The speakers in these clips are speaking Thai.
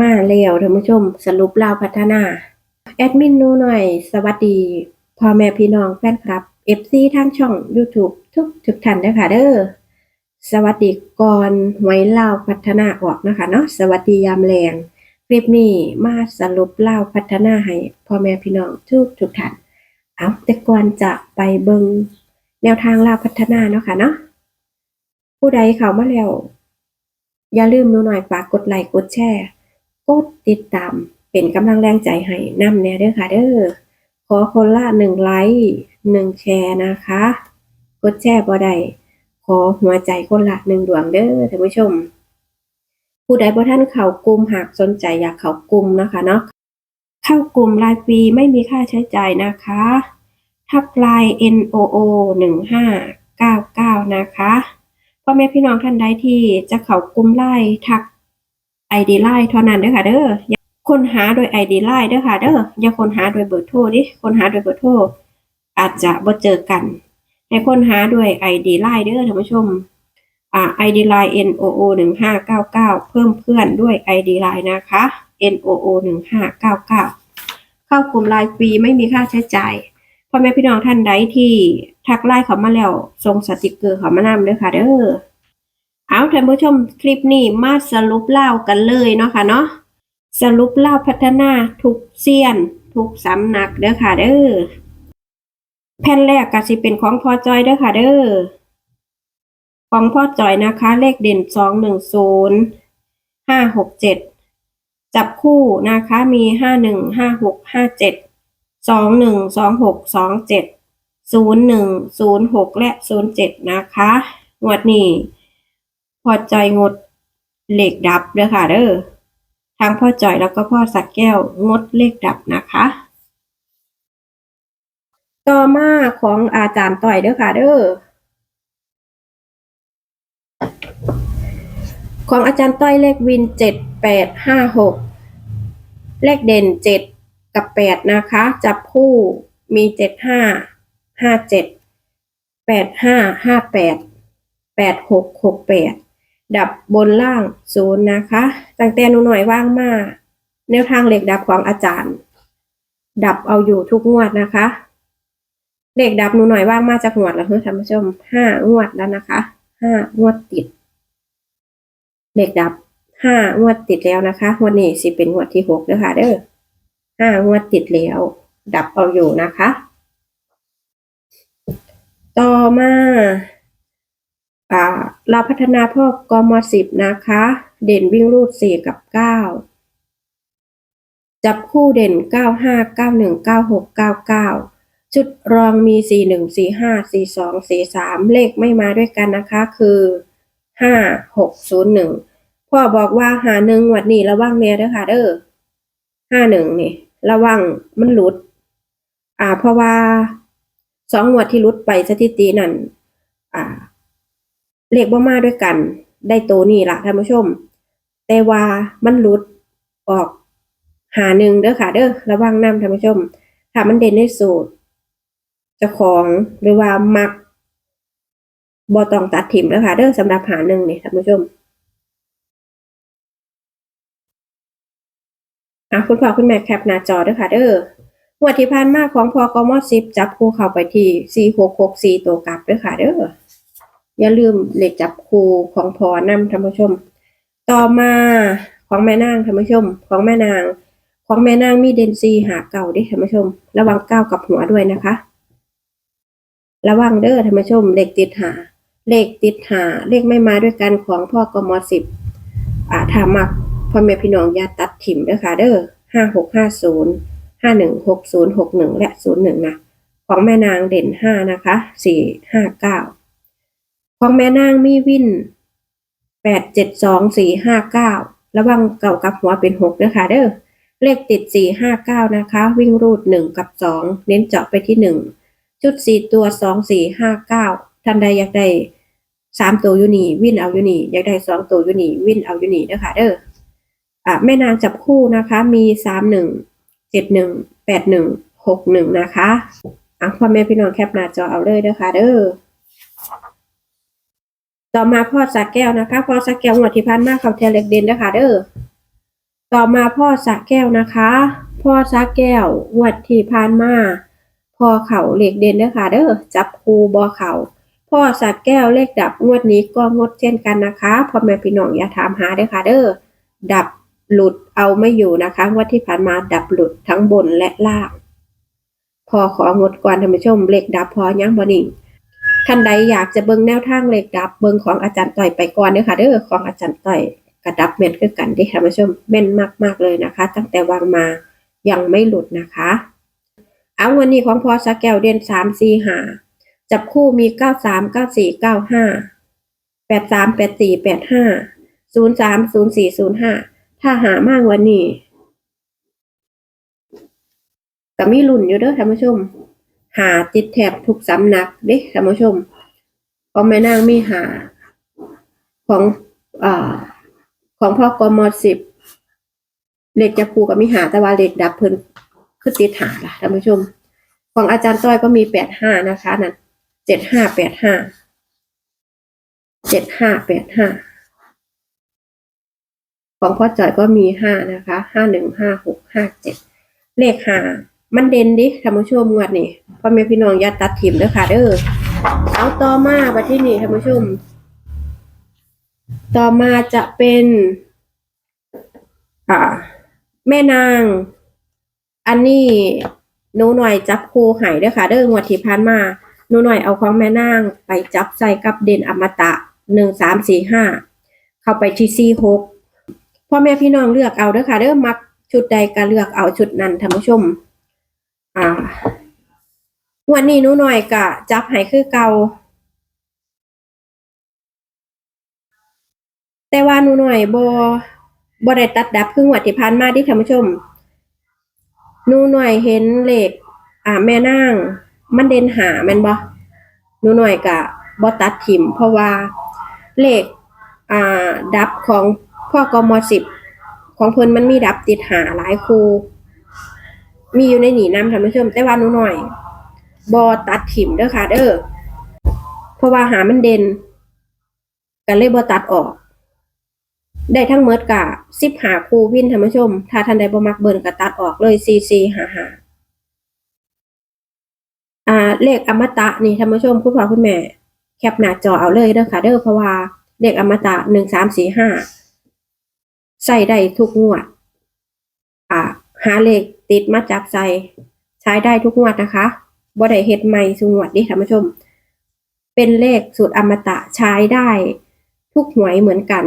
มาแล้วท่านผู้ชมสรุปเลาพัฒนา แอดมินนูหน่อย สวัสดีพ่อแม่พี่น้องแฟนคลับ FC ทางช่อง YouTube ทุกทุกท่านเด้อค่ะเด้อสวัสดีก่อนหวยลาพัฒนาออกนะคะเนาะสวัสดียามแรงคลิปนี้มาสรุปเล่าพัฒนาให้พ่อแม่พี่น้องทุกทุกท่านเอาแต่ก่อนจะไปเบิงแนวทางเล่าพัฒนาเนาะค่ะเนาะผู้ใดเข้ามาแล้ว อย่าลืมนูหน่อยฝากกดไลค์กดแชร์ กดติดตามเป็นกำลังแรงใจให้นำแน่เด้อค่ะเด้อขอคนละหนึ่งไลค์หนึ่งแชร์นะคะ กดแชร์บ่ได้ขอหัวใจคนละหนึ่งดวงเด้อท่านผู้ชม ผู้ใดบ่ท่านเข้ากลุ่มหากสนใจอยากเข้ากลุ่มนะคะเนาะเข้ากลุ่มรายปีไม่มีค่าใช้จ่ายนะคะ ทักไลน์ NOO หนึ่งห้าเก้าเก้านะคะพ่อแม่พี่น้องท่านใดที่จะเข้ากลุ่มไลน์ทัก ID ไลน์เท่านั้นเด้อค่ะเด้อย่าค้นหาโดย ID ไลน์เด้อค่ะเด้ออย่าค้นหาโดยเบอร์โทรดิค้นหาโดยเบอร์โทรอาจจะบ่เจอกัน ให้ค้นหาด้วย ID ไลน์เด้อท่านผู้ชมอ่า ID ไลน์ NOO 1599เพิ่มเพื่อนด้วย ID ไลน์นะคะ NOO 1599เข้ากลุ่มไลน์ฟรีไม่มีค่าใช้จ่ายพ่อแม่พี่น้องท่านใดที่ทักไลน์เขามาแล้วส่งสติกเกอร์เขามานำเด้อค่ะเด้อ เอาท่านผู้ชมคลิปนี้มาสรุปเล่ากันเลยเนาะค่ะเนาะสรุปเล่าพัฒนาทุกเซียน ทุกสำนักเด้อค่ะเด้อแผ่นแรกก็สิเป็นของพ่อจอยเด้อค่ะเด้อของพ่อจอยนะคะ เลขเด่นสองหนึ่งศูนย์ห้าหกเจ็ดจับคู่นะคะมีห้าหนึ่งห้าหกห้าเจ็ดสองหนึ่งสองหกสองเจ็ดศูนย์หนึ่งศูนย์หกและศูนย์เจ็ดนะคะงวดนี้ พ่อจอยงดเหล็กดับเด้อค่ะเด้อทางพ่อจอยแล้วก็พ่อสักแก้วงดเลขดับนะคะ ต่อมาของอาจารย์ต่อยเด้อค่ะเด้อของอาจารย์ต้อยเลขวินเจ็ดแปดห้าหกเลขเด่นเจ็ดกับแปดนะคะ จับคู่มีเจ็ดห้าห้าเจ็ดแปดห้าห้าแปดแปดหกหกแปด ดับบนล่างศูนย์นะคะตั้งแต่หนูหน่อยว่างมากแนวทางเหล็กดับของอาจารย์ ดับเอาอยู่ทุกงวดนะคะเหล็กดับหนูหน่อยว่างมาจากงวดแล้วเฮ้ยท่านผู้ชมห้างวดแล้วนะคะห้างวดติดเหล็กดับห้างวดติดแล้วนะคะงวดนี้สิเป็นงวดที่หกเด้อค่ะเด้อห้างวดติดแล้ว ดับเอาอยู่นะคะ ต่อมา เราพัฒนาพวกกมสิบนะคะ เด่นวิ่งรูดสี่กับเก้าจับคู่เด่นเก้าห้าเก้าหนึ่งเก้าหกเก้าเก้าชุดรองมีสี่หนึ่งสี่ห้าสี่สองสี่สามเลขไม่มาด้วยกันนะคะ คือห้าหกศูนย์หนึ่งพ่อบอกว่าหาหนึ่งวัดนี้ระวังแน่เด้อค่ะเด้อห้าหนึ่งนี่ ระวังมันหลุด อ่า เพราะว่าสองงวดที่หลุดไปสถิตินั่น อ่า เลขบ่มาด้วยกัน ได้โตวนี่ละท่านผู้ชม แต่ว่ามันหลุดออกหาหนึ่งเด้อค่ะเด้อระวังน้ำท่านผู้ชม ถ้ามันเด่นในสูตรจ้าของหรือว่ามักบ่ต้องตัดถิ่มเด้อค่ะเด้อสำหรับหาหนึ่งนี่ท่านผู้ชมอะคุณพ่อคุณแม่แคปหน้าจอเด้อค่ะเด้องวที่ผ่านมากของพอกมอสิบจับคู่เข้าไปที่สี่หกหกสี่ตัวกลับเด้อค่ะเด้อ อย่าลืมเหลขจับคูของพอนำท่านผู้ชม ต่อมาของแม่นางท่านผู้ชม ของแม่นาง ของแม่นางมีเดนซีหาเก่าด้ท่านผู้ชม ระวังเก้ากับหัวด้วยนะคะ ระวังเด้อท่านผู้ชมเหลขติดหาเลขติดหาเลขไม่มาด้วยกันของพ่อกมสิบอ่าถามักพ่อแม่พี่น้องอย่าตัดถิ่มด้อค่ะเด้อห้าหกห้าศูนย์ห้าหนึ่งหกศูนย์หกหนึ่งและศูนย์หนึ่งนะ ของแม่นางเด่นห้านะคะสี่ห้าเก้า ของแม่นางมีวินแปดเจ็ดสองสี่ห้าเก้าระวังเก่ากับหัวเป็นหกนะคะเด้อเลขติดสี่ห้าเก้านะคะ วิ่งรูดหนึ่งกับสองเน้นเจาะไปที่หนึ่งชุดสี่ตัวสองสี่ห้าเก้าท่านใดอยากได้สามตัวยูนีวินเอายูนีอยากได้สองตัวยูนีวินเอายูนีนะคะเด้ออะแม่นางจับคู่นะคะ มีสามหนึ่งเจ็ดหนึ่งแปดหนึ่งหกหนึ่งนะคะอะพ่อแม่พี่น้องแคปหน้าจอเอาเลยเด้อค่ะเด้อ ต่อมาพ่อสักแก้วนะคะ พ่อสักแก้วงวดที่ผ่านมาเขาเทเล็กเด่นนะคะเด้อต่อมาพ่อสระแก้วนะคะ พ่อสระแก้วงวดที่ผ่านมาพ่อเขาเหล็กเด่นเด้อค่ะเด้อจับคูบอเขาพ่อสระแก้วเลขดับงวดนี้ก็งดเช่นกันนะคะพ่อแม่พี่น้องอย่าถามหาเด้อค่ะเด้อดับหลุดเอาไม่อยู่นะคะงวดที่ผ่านมาดับหลุดทั้งบนและล่าง พอของดก่อนท่านผู้ชมเลขดับพอยังบ่นิ่ง ท่านใดอยากจะเบิ่งแนวทางเลขดับ เบิ่งของอาจารย์ต่อยไปก่อนเด้อค่ะเด้อของอาจารย์ต่อยกระดับเม็ดคือกันเดิท่านผู้ชมแม่นมากๆเลยนะคะ ตั้งแต่วางมายังไม่หลุดนะคะ เอาวันนี้ของพอสแกวเด่นสามสี่หาจับคู่มีเก้าสามเก้าสี่เก้าห้าแปดสามแปดสี่แปดห้าศูนย์สามศูนย์สี่ศูนย์ห้าถ้าหามากวันนี้ก็มีลุ่นอยู่เด้อท่านผู้ชม หาติดแถบทุกสำนักเด้ท่านผู้ชมของแม่นางมีหาของอ่ของพ่อกมสิบเหล็กจะผูกับมีหาแต่ว่าเหล็กดับเพิ่นคือติดหาล่ะท่านผู้ชม ของอาจารย์ต้อยก็มีแปดห้านะคะนั่นเจ็ดห้าแปดห้าเจ็ดห้าแปดห้าของพ่อจ่อยก็มีห้านะคะห้าหนึ่งห้าหกห้าเจ็ดเลขห้า มันเด่นดิท่านผู้ชมงวดนี่พ่อแม่พี่น้องอย่าตัดถิ่มเด้อค่ะเด้อเอาต่อมาบัดที่นี่ท่านผู้ชม ต่อมาจะเป็น อ่า แม่นาง อันนี้หนูหน่อยจับครูหายเด้อค่ะ เด้องวดที่ผ่านมาหนูหน่อยเอาของแม่นางไปจับใส่กับเด่นอมตะหนึ่งสามสี่ห้าเข้าไปที่สี่หกพ่อแม่พี่น้องเลือกเอาเด้อค่ะเด้อมักชุดใดก็เลือกเอาชุดนั้นท่านผู้ชม อ่าวันนี้นูหน่อยก็จับหายคือเก่าแต่ว่านูหน่อยบบ่ได้ตัดดับครึ่งวัดที่ผ่านมาที่ท่านผู้ชมนูหน่อยเห็นเหลขอ่าแม่นางมันเด่นหาแม่นบ่หนูหน่อยกะบ่ตัดถิ่มเพราะว่าเหลขอ่าดับของพ่อกมสิบของเพิ่นมันมีดับติดหาหลายครู มีอยู่ในหนีน้ำท่านผู้ชมแต่ว่าหนูหน่อยบ่ตัดถิ่มเด้อค่ะ เด้อเพราะว่าหามันเด่นกันเลยบ่ตัดออก ได้ทั้งเมดกะสิบหาคูวินท่านผู้ชม ถ้าท่านใดบ่มักเบิ่นก็ตัดออกเลยซีซีหาหาอ่าเลขอมตะนี่ท่านผู้ชมคุณพ่อคุณแม่ แคปหน้าจอเอาเลยเด้อค่ะ เด้อเพราะว่าเลขอมตะหนึ่งสามสี่ห้าใส่ได้ทุกงวด อ่า หาเลข ติดมาจับใส่ใช้ได้ทุกงวดนะคะบ่ได้เฮ็ดใหม่สุงวดดิท่านผู้ชม เป็นเลขสูตรอมตะใช้ได้ทุกหวยเหมือนกัน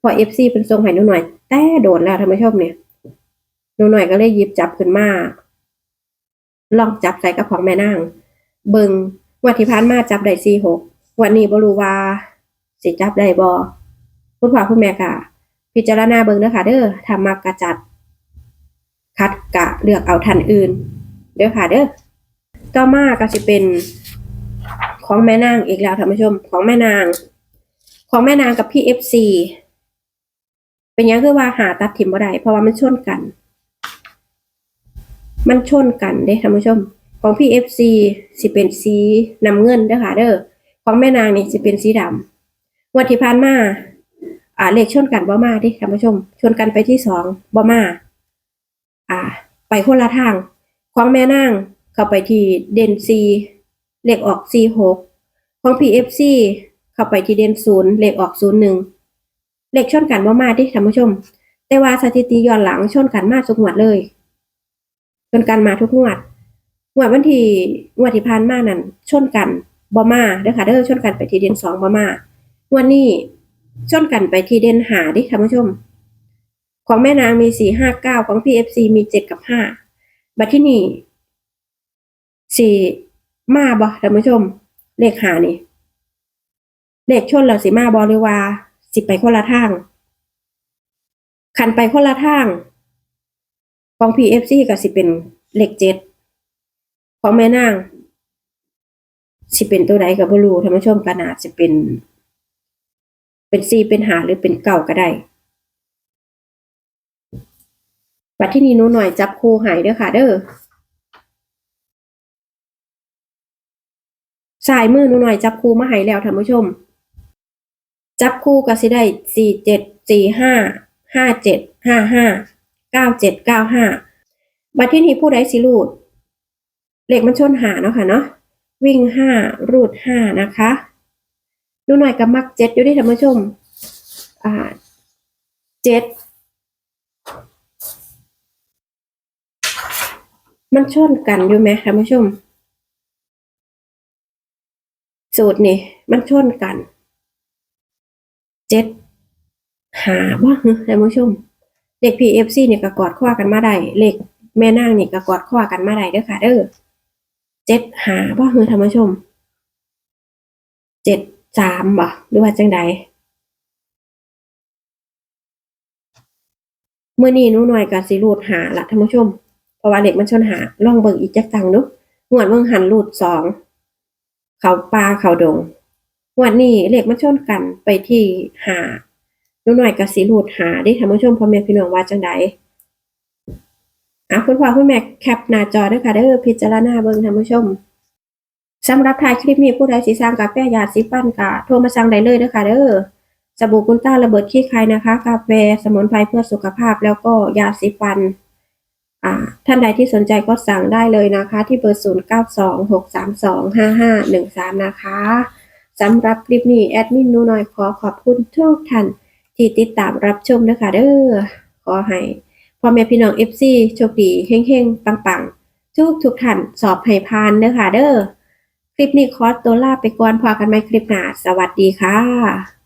พอเอฟซีเป็นทรงให้หนูหน่อย แต่โดนแล้วท่านผู้ชมเนี่ยหนูหน่อยก็เลยหยิบจับขึ้นมาลองจับใส่กระของแม่นางเบิงงวันที่ผ่านมาจับได้สี่หกวันนี้บรูวาสิจับได้บ่คุณพ่อคุณแม่กะพิจารณาเบิงเด้อค่ะเด้อถ้ามักกะจัด คัดกะเลือกเอาทันอื่น เด้อค่ะเด้อต่อมาก็สิเป็นของแม่นางอีกแล้วท่านผู้ชมของแม่นาง ของแม่นางกับพี่เอฟซีเป็นยังคือว่าหาตัดถิ่มบ่ได้เพราะว่ามันชนกัน มันชนกันเด้ท่านผู้ชม ของพี่เอฟซีสิเป็นสีน้ำเงินเด้อค่ะเด้อของแม่นางนี่สิเป็นสีดำวันที่ผ่านมาอ่าเลขชนกันบ่มาดิท่านผู้ชม ชนกันไปที่สองบ่มา อ่า ไปคนละทางของแม่นางเข้าไปที่เด่นซีเลขออกซีหกของพีเอฟซีเข้าไปที่เด่นศูนย์เลขออกศูนย์หนึ่งเลขชนกันว่ามาที่ท่านผู้ชม แต่ว่าสถิติย้อนหลังชนกันมาทุกงวดเลยชนกันมาทุกงวดงวดวันที่งวดที่ผ่านมานั่นชนกันบ่มาเด้อค่ะเด้อชนกันไปที่เด่นสองบ่มางวดนี้ชนกันไปที่เด่นหาดิท่านผู้ชม ของแม่นางมีสี่ห้าเก้าของพีเอฟซีมีเจ็ดกับห้าบัดที่นี่สี่มาบ่ท่านผู้ชม เลขหานี่ เลขชนเราสิมาบอหรือว่าสิไปคนละทาง ขันไปคนละทาง ของ PFC ก็สิเป็นเลขเจ็ดของแม่นางสิเป็นตัวใดกับบรูท่านผู้ชมก็น่าจะเป็น เป็นซีเป็นหาหรือเป็นเก่าก็ได้ บัดที่นี้หนูหน่อยจับคู่หายเด้อค่ะ เด้อสายมือหนูหน่อยจับคู่มาให้แล้วท่านผู้ชม จับคู่ก็สิได้สี่เจ็ดสี่ห้าห้าเจ็ดห้าห้าเก้าเจ็ดเก้าห้าบัดที่นี้ผู้ใดสิรูดเหลขมันชนหาเนาะค่ะเนาะวิ่งห้ารูดห้านะคะดูหน่อยกับมักเจ็ดอยู่ที่ท่านผู้ชมอ่าเจ็ด มันชนกันอยู่ไหมท่านผู้ชม สูตรนี่มันชนกัน เจ็ดหาว่าท่านผู้ชมเลข PFC เนี่ยก็กอดข้อกันมาได้เลขแม่นางนี่ก็กอดข้อกันมาได้เด้อค่ะเด้อเจ็ดหาว่าคือท่านผู้ชมเจ็ดสามบ่หรือว่าจังใดเมื่อนี้นูหน่อยกับสิรูดหาละท่านผู้ชม เพราะว่าเหลขมันชนหาลองเบิ่งอีกจักตังนุงวดเบิ่งหันรูดสองเขาปลาเขาดงงวันนี้เหลขมันชนกันไปที่หาหนูหน่อยกับสีรูดหาได้ท่านผู้ชมพ่อแม่พี่น้องว่าจังใดอะคุณพ่อคุณแม่แคปหน้าจอด้วยค่ะเด้อพิจารณาเบิ่งท่านผู้ชมสำหรับท้ายคลิปนี้ผู้ใดสิสร้างกาแฟยาสีฟันกะโทรมาสั่งได้เลยเด้อค่ะเด้อสบู่กุนต้าระเบิดขี้ใครนะคะ กาแฟสมุนไพรเพื่อสุขภาพแล้วก็ยาสีฟัน ท่านใดที่สนใจก็สั่งได้เลยนะคะ ที่เบอร์ 0 9 2 6 3 2 5 5 1 3 นะคะสำหรับคลิปนี้แอดมินนูน้อยขอขอบคุณทุกท่านที่ติดตามรับชมนะคะเด้อขอให้พ่อแม่พี่น้อง FC โชคดีเฮงๆ ปังๆ ทุกทุกท่านสอบให้ผ่านเด้อค่ะเด้อคลิปนี้ขอสตัวลาไปก่อนพอกันไหมคลิปหน้า สวัสดีค่ะ